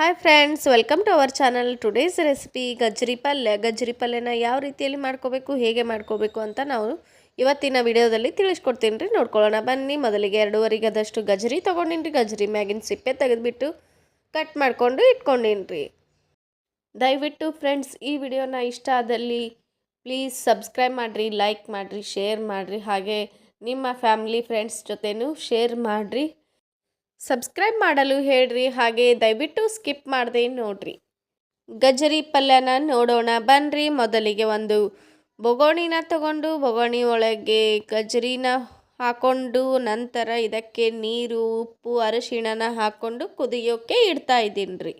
Hi friends welcome to our channel today's recipe ಗಜ್ಜರಿ ಪಲ್ಯ ಗಜ್ಜರಿ ಪಲ್ಯನ ಯಾವ ರೀತಿಯಲ್ಲಿ ಮಾಡ್ಕೋಬೇಕು, ಹೇಗೆ ಮಾಡ್ಕೋಬೇಕು ಅಂತ ನಾವು ಇವತ್ತಿನ ವಿಡಿಯೋದಲ್ಲಿ ತಿಳಿಸ್ಕೊಡ್ತೀನಿ ರೀ. ನೋಡ್ಕೊಳ್ಳೋಣ, ಬನ್ನಿ. ಮೊದಲಿಗೆ ಎರಡೂವರೆ ಗದಷ್ಟು ಗಜ್ಜರಿ ತೊಗೊಂಡಿನಿ ರೀ. ಗಜರಿ ಮ್ಯಾಗಿನ ಸಿಪ್ಪೆ ತೆಗೆದುಬಿಟ್ಟು ಕಟ್ ಮಾಡಿಕೊಂಡು ಇಟ್ಕೊಂಡಿನ್ರಿ ದಯವಿಟ್ಟು ಫ್ರೆಂಡ್ಸ್ ಈ ವಿಡಿಯೋನ ಇಷ್ಟ ಆದಲ್ಲಿ ಪ್ಲೀಸ್ ಸಬ್ಸ್ಕ್ರೈಬ್ ಮಾಡಿರಿ ಲೈಕ್ ಮಾಡಿರಿ ಶೇರ್ ಮಾಡಿರಿ. ಹಾಗೆ ನಿಮ್ಮ ಫ್ಯಾಮಿಲಿ ಫ್ರೆಂಡ್ಸ್ ಜೊತೆನೂ ಶೇರ್ ಮಾಡಿರಿ. ಸಬ್ಸ್ಕ್ರೈಬ್ ಮಾಡಲು ಹೇಳ್ರಿ, ಹಾಗೆ ದಯವಿಟ್ಟು ಸ್ಕಿಪ್ ಮಾಡದೆ ನೋಡ್ರಿ. ಗಜರಿ ಪಲ್ಯನ ನೋಡೋಣ ಬನ್ನಿರಿ ಮೊದಲಿಗೆ ಒಂದು ಬೊಗೋಣಿನ ತಗೊಂಡು ಬೊಗೋಣಿ ಒಳಗೆ ಗಜರಿನ ಹಾಕೊಂಡು ನಂತರ ಇದಕ್ಕೆ ನೀರು, ಉಪ್ಪು, ಅರಿಶಿಣನ ಹಾಕ್ಕೊಂಡು ಕುದಿಯೋಕ್ಕೆ ಇಡ್ತಾ ಇದ್ದೀನಿ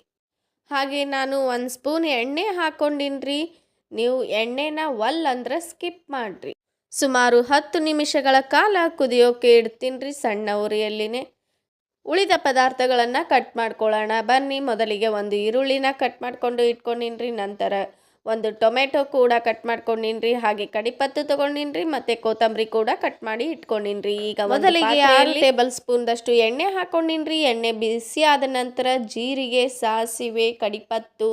ಹಾಗೆ ನಾನು ಒಂದು ಸ್ಪೂನ್ ಎಣ್ಣೆ ಹಾಕೊಂಡಿನ್ರಿ. ನೀವು ಎಣ್ಣೆನ ಒಲ್ ಅಂದ್ರೆ ಸ್ಕಿಪ್ ಮಾಡಿರಿ. ಸುಮಾರು ಹತ್ತು ನಿಮಿಷಗಳ ಕಾಲ ಕುದಿಯೋಕೆ ಇಡ್ತೀನಿ ರೀ ಸಣ್ಣ ಉರಿಯಲ್ಲಿನೇ. ಉಳಿದ ಪದಾರ್ಥಗಳನ್ನು ಕಟ್ ಮಾಡ್ಕೊಳ್ಳೋಣ. ಬನ್ನಿ ಮೊದಲಿಗೆ ಒಂದು ಈರುಳ್ಳಿನ ಕಟ್ ಮಾಡಿಕೊಂಡು ಇಟ್ಕೊಂಡಿನ್ರಿ. ನಂತರ ಒಂದು ಟೊಮೆಟೊ ಕೂಡ ಕಟ್ ಮಾಡ್ಕೊಂಡಿನ್ರಿ. ಹಾಗೆ ಕಡಿಪತ್ತು ತೊಗೊಂಡಿನ್ರಿ ಮತ್ತು ಕೊತ್ತಂಬರಿ ಕೂಡ ಕಟ್ ಮಾಡಿ ಇಟ್ಕೊಂಡಿನ್ರಿ. ಈಗ ಮೊದಲಿಗೆ ಆರು ಟೇಬಲ್ ಸ್ಪೂನ್ದಷ್ಟು ಎಣ್ಣೆ ಹಾಕೊಂಡಿನ್ರಿ. ಎಣ್ಣೆ ಬಿಸಿ ಆದ ನಂತರ ಜೀರಿಗೆ ಸಾಸಿವೆ ಕಡಿಪತ್ತು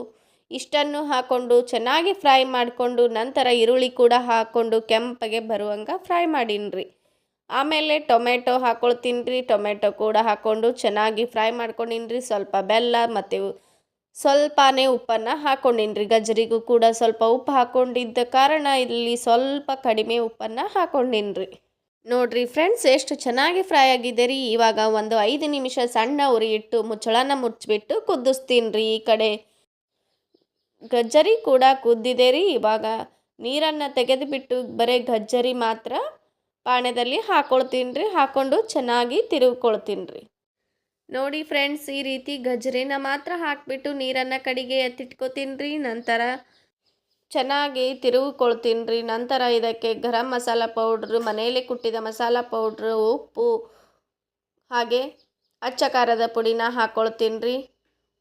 ಇಷ್ಟನ್ನು ಹಾಕ್ಕೊಂಡು ಚೆನ್ನಾಗಿ ಫ್ರೈ ಮಾಡಿಕೊಂಡು ನಂತರ ಈರುಳ್ಳಿ ಕೂಡ ಹಾಕ್ಕೊಂಡು ಕೆಂಪಗೆ ಬರುವಂಗೆ ಫ್ರೈ ಮಾಡೀನಿ ಆಮೇಲೆ ಟೊಮೆಟೊ ಹಾಕ್ಕೊಳ್ತೀನಿ ರೀ. ಟೊಮೆಟೊ ಕೂಡ ಹಾಕ್ಕೊಂಡು ಚೆನ್ನಾಗಿ ಫ್ರೈ ಮಾಡ್ಕೊಂಡಿನಿ ರೀ. ಸ್ವಲ್ಪ ಬೆಲ್ಲ ಮತ್ತು ಸ್ವಲ್ಪನೇ ಉಪ್ಪನ್ನು ಹಾಕ್ಕೊಂಡಿನಿ ಗಜ್ಜರಿಗೂ ಕೂಡ ಸ್ವಲ್ಪ ಉಪ್ಪು ಹಾಕ್ಕೊಂಡಿದ್ದ ಕಾರಣ ಇಲ್ಲಿ ಸ್ವಲ್ಪ ಕಡಿಮೆ ಉಪ್ಪನ್ನು ಹಾಕ್ಕೊಂಡಿನಿ ರೀ. ನೋಡಿರಿ ಫ್ರೆಂಡ್ಸ್, ಎಷ್ಟು ಚೆನ್ನಾಗಿ ಫ್ರೈ ಆಗಿದೆ ರೀ. ಇವಾಗ ಒಂದು ಐದು ನಿಮಿಷ ಸಣ್ಣ ಉರಿ ಇಟ್ಟು ಮುಚ್ಚಳನ ಮುಚ್ಚಿಬಿಟ್ಟು ಕುದಿಸ್ತೀನಿ ರೀ. ಈ ಕಡೆ ಗಜ್ಜರಿ ಕೂಡ ಕುದ್ದಿದೆ ರೀ. ಇವಾಗ ನೀರನ್ನು ತೆಗೆದುಬಿಟ್ಟು ಬರೀ ಗಜ್ಜರಿ ಮಾತ್ರ ಪಾಣ್ಯದಲ್ಲಿ ಹಾಕೊಳ್ತೀನಿ ರೀ ಹಾಕ್ಕೊಂಡು ಚೆನ್ನಾಗಿ ತಿರುಗ್ಕೊಳ್ತೀನಿ ರೀ ನೋಡಿ ಫ್ರೆಂಡ್ಸ್ ಈ ರೀತಿ ಗಜ್ರಿನ ಮಾತ್ರ ಹಾಕಿಬಿಟ್ಟು ನೀರನ್ನು ಕಡೆಗೆ ಎತ್ತಿಟ್ಕೊತೀನಿ ರೀ ನಂತರ ಚೆನ್ನಾಗಿ ತಿರುಗ್ಕೊಳ್ತೀನಿ ರೀ ನಂತರ ಇದಕ್ಕೆ ಗರಂ ಮಸಾಲ ಪೌಡ್ರು ಮನೆಯಲ್ಲಿ ಕುಟ್ಟಿದ ಮಸಾಲ ಪೌಡ್ರು ಉಪ್ಪು, ಹಾಗೆ ಅಚ್ಚ ಖಾರದ ಪುಡಿನ ಹಾಕ್ಕೊಳ್ತೀನಿ ರೀ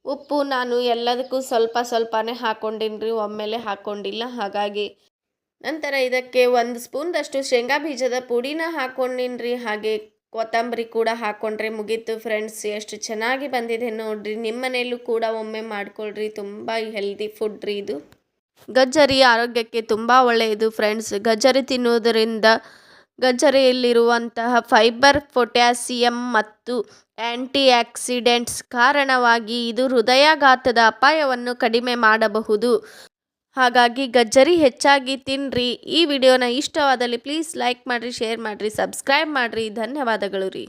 ಉಪ್ಪು ನಾನು ಎಲ್ಲದಕ್ಕೂ ಸ್ವಲ್ಪ ಸ್ವಲ್ಪನೇ ಹಾಕ್ಕೊಂಡಿನಿ ಒಮ್ಮೆಲೆ ಹಾಕ್ಕೊಂಡಿಲ್ಲ ಹಾಗಾಗಿ ನಂತರ ಇದಕ್ಕೆ ಒಂದು ಸ್ಪೂನ್ದಷ್ಟು ಶೇಂಗಾ ಬೀಜದ ಪುಡಿನ ಹಾಕ್ಕೊಂಡಿನ್ರಿ ಹಾಗೆ ಕೊತ್ತಂಬರಿ ಕೂಡ ಹಾಕ್ಕೊಂಡ್ರೆ ಮುಗೀತು ಫ್ರೆಂಡ್ಸ್. ಎಷ್ಟು ಚೆನ್ನಾಗಿ ಬಂದಿದೆ ನೋಡ್ರಿ. ನಿಮ್ಮ ಮನೆಯಲ್ಲೂ ಕೂಡ ಒಮ್ಮೆ ಮಾಡ್ಕೊಳ್ರಿ. ತುಂಬ ಹೆಲ್ದಿ ಫುಡ್ ರೀ ಇದು. ಗಜ್ಜರಿ ಆರೋಗ್ಯಕ್ಕೆ ತುಂಬ ಒಳ್ಳೆಯದು ಫ್ರೆಂಡ್ಸ್. ಗಜ್ಜರಿ ತಿನ್ನುವುದರಿಂದ ಗಜ್ಜರಿಯಲ್ಲಿರುವಂತಹ ಫೈಬರ್, ಪೊಟ್ಯಾಸಿಯಂ ಮತ್ತು ಆ್ಯಂಟಿ ಆಕ್ಸಿಡೆಂಟ್ಸ್ ಕಾರಣವಾಗಿ ಇದು ಹೃದಯಾಘಾತದ ಅಪಾಯವನ್ನು ಕಡಿಮೆ ಮಾಡಬಹುದು. ಹಾಗಾಗಿ ಗಜ್ಜರಿ ಹೆಚ್ಚಾಗಿ ತಿನ್ನಿರಿ ಈ ವಿಡಿಯೋನ ಇಷ್ಟವಾದಲ್ಲಿ ಪ್ಲೀಸ್ ಲೈಕ್ ಮಾಡಿರಿ ಶೇರ್ ಮಾಡಿರಿ ಸಬ್ಸ್ಕ್ರೈಬ್ ಮಾಡಿರಿ. ಧನ್ಯವಾದಗಳು ರೀ.